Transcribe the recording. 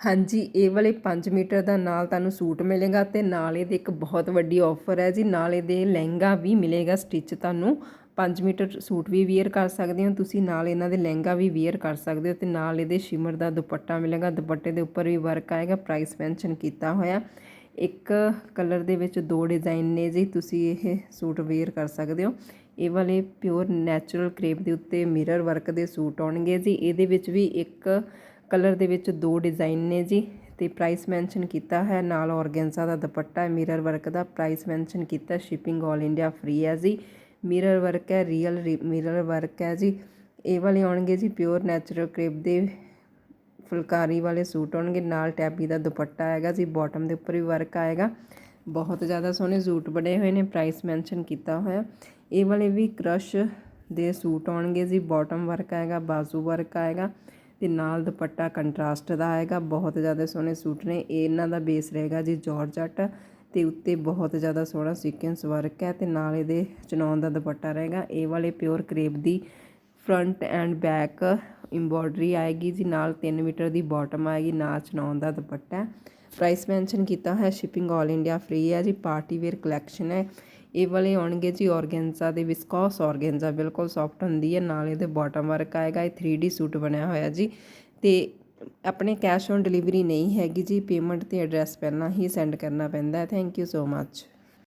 ਹਾਂਜੀ, ਇਹ ਵਾਲੇ 5 ਮੀਟਰ ਦਾ ਨਾਲ ਤੁਹਾਨੂੰ ਸੂਟ ਮਿਲੇਗਾ ਤੇ ਨਾਲ ਇਹਦੇ ਇੱਕ ਬਹੁਤ ਵੱਡੀ ਆਫਰ ਹੈ ਜੀ। ਨਾਲ ਇਹਦੇ ਲਹਿੰਗਾ ਵੀ ਮਿਲੇਗਾ ਸਟਿਚ ਤੁਹਾਨੂੰ 5 ਮੀਟਰ ਸੂਟ ਵੀ ਵੇਅਰ ਕਰ ਸਕਦੇ ਹੋ, ਤੁਸੀਂ ਨਾਲ ਇਹਨਾਂ ਦੇ ਲਹਿੰਗਾ ਵੀ ਵੇਅਰ ਕਰ ਸਕਦੇ ਹੋ ਤੇ ਨਾਲ ਇਹਦੇ ਸ਼ਿਮਰ ਦਾ ਦੁਪੱਟਾ ਮਿਲੇਗਾ। ਦੁਪੱਟੇ ਦੇ ਉੱਪਰ ਵੀ ਵਰਕ ਆਏਗਾ ਪ੍ਰਾਈਸ ਮੈਂਸ਼ਨ ਕੀਤਾ ਹੋਇਆ। ਇੱਕ ਕਲਰ ਦੇ ਵਿੱਚ ਦੋ ਡਿਜ਼ਾਈਨ ਨੇ ਜੀ, ਤੁਸੀਂ ਇਹ ਸੂਟ ਵੇਅਰ ਕਰ ਸਕਦੇ ਹੋ। ਇਹ ਵਾਲੇ ਪਿਓਰ ਨੈਚੁਰਲ ਕ੍ਰੇਪ ਦੇ ਉੱਤੇ ਮਿਰਰ ਵਰਕ ਦੇ ਸੂਟ ਆਉਣਗੇ ਜੀ। ਇਹਦੇ ਵਿੱਚ ਵੀ ਇੱਕ ਕਲਰ ਦੇ ਵਿੱਚ ਦੋ ਡਿਜ਼ਾਈਨ ਨੇ ਜੀ ਤੇ ਪ੍ਰਾਈਸ ਮੈਂਸ਼ਨ ਕੀਤਾ ਹੈ। ਨਾਲ ਔਰਗੈਂਜ਼ਾ ਦਾ ਦੁਪੱਟਾ ਹੈ ਮਿਰਰ ਵਰਕ ਦਾ ਪ੍ਰਾਈਸ ਮੈਂਸ਼ਨ ਕੀਤਾ ਸ਼ਿਪਿੰਗ 올 ਇੰਡੀਆ ਫ੍ਰੀ ਹੈ ਜੀ। ਮਿਰਰ ਵਰਕ ਹੈ ਰੀਅਲ ਮਿਰਰ ਵਰਕ ਹੈ ਜੀ। ਇਹ ਵਾਲੇ ਆਉਣਗੇ ਜੀ ਪਿਓਰ ਨੈਚੁਰਲ ਕ੍ਰੇਪ ਦੇ, ਫੁਲਕਾਰੀ ਵਾਲੇ ਸੂਟ ਆਉਣਗੇ। ਨਾਲ ਟੈਬੀ ਦਾ ਦੁਪੱਟਾ ਆਏਗਾ ਜੀ ਬਾਟਮ ਦੇ ਉੱਪਰ ਵੀ ਵਰਕ ਆਏਗਾ। ਬਹੁਤ ਜ਼ਿਆਦਾ ਸੋਹਣੇ ਸੂਟ ਬਣੇ ਹੋਏ ਨੇ ਪ੍ਰਾਈਸ ਮੈਂਸ਼ਨ ਕੀਤਾ ਹੋਇਆ। ਇਹ ਵਾਲੇ ਵੀ ਕ੍ਰਸ਼ ਦੇ ਸੂਟ ਆਉਣਗੇ ਜੀ ਬਾਟਮ ਵਰਕ ਆਏਗਾ, ਬਾਜ਼ੂ ਵਰਕ ਆਏਗਾ। ਤੇ ਨਾਲ ਦੁਪੱਟਾ ਕੰਟਰਾਸਟ ਦਾ ਆਏਗਾ। ਬਹੁਤ ਜ਼ਿਆਦਾ ਸੋਹਣੇ ਸੂਟ ਨੇ। ਇਹਨਾਂ ਦਾ ਬੇਸ ਰਹੇਗਾ ਜੀ ਜਾਰਜਟ ਤੇ ਉੱਤੇ ਬਹੁਤ ਜ਼ਿਆਦਾ ਸੋਹਣਾ ਸੀਕੁਐਂਸ ਵਰਕ ਹੈ ਤੇ ਨਾਲ ਇਹਦੇ ਚਨੌਨ ਦਾ ਦੁਪੱਟਾ ਰਹੇਗਾ। ਇਹ ਵਾਲੇ ਪਿਓਰ ਕਰੇਪ ਦੀ ਫਰੰਟ ਐਂਡ ਬੈਕ ਐਮਬੋਡਰੀ ਆਏਗੀ ਜੀ, ਨਾਲ 3 ਮੀਟਰ ਦੀ ਬਾਟਮ ਆਏਗੀ, ਨਾਲ ਚਨੌਨ ਦਾ ਦੁਪੱਟਾ ਪ੍ਰਾਈਸ ਮੈਂਸ਼ਨ ਕੀਤਾ ਹੈ ਸ਼ਿਪਿੰਗ 올 ਇੰਡੀਆ ਫ੍ਰੀ ਹੈ ਜੀ ਪਾਰਟੀ ਵੇਅਰ ਕਲੈਕਸ਼ਨ ਹੈ। ਇਹ ਵਾਲੇ ਆਉਣਗੇ ਜੀ ਔਰਗੈਂਜ਼ਾ ਦੇ ਵਿਸਕੋਸ ਔਰਗੈਂਜ਼ਾ ਬਿਲਕੁਲ ਸੌਫਟ ਹੁੰਦੀ ਹੈ, ਨਾਲ ਇਹਦੇ ਬਾਟਮ ਵਰਕ ਆਏਗਾ, ਇਹ 3D ਸੂਟ ਬਣਿਆ ਹੋਇਆ ਜੀ। ਤੇ ਆਪਣੇ ਕੈਸ਼ ਔਨ ਡਿਲੀਵਰੀ ਨਹੀਂ ਹੈਗੀ ਜੀ ਪੇਮੈਂਟ ਤੇ ਐਡਰੈਸ ਪਹਿਲਾਂ ਹੀ ਸੈਂਡ ਕਰਨਾ ਪੈਂਦਾ ਹੈ। Thank you so much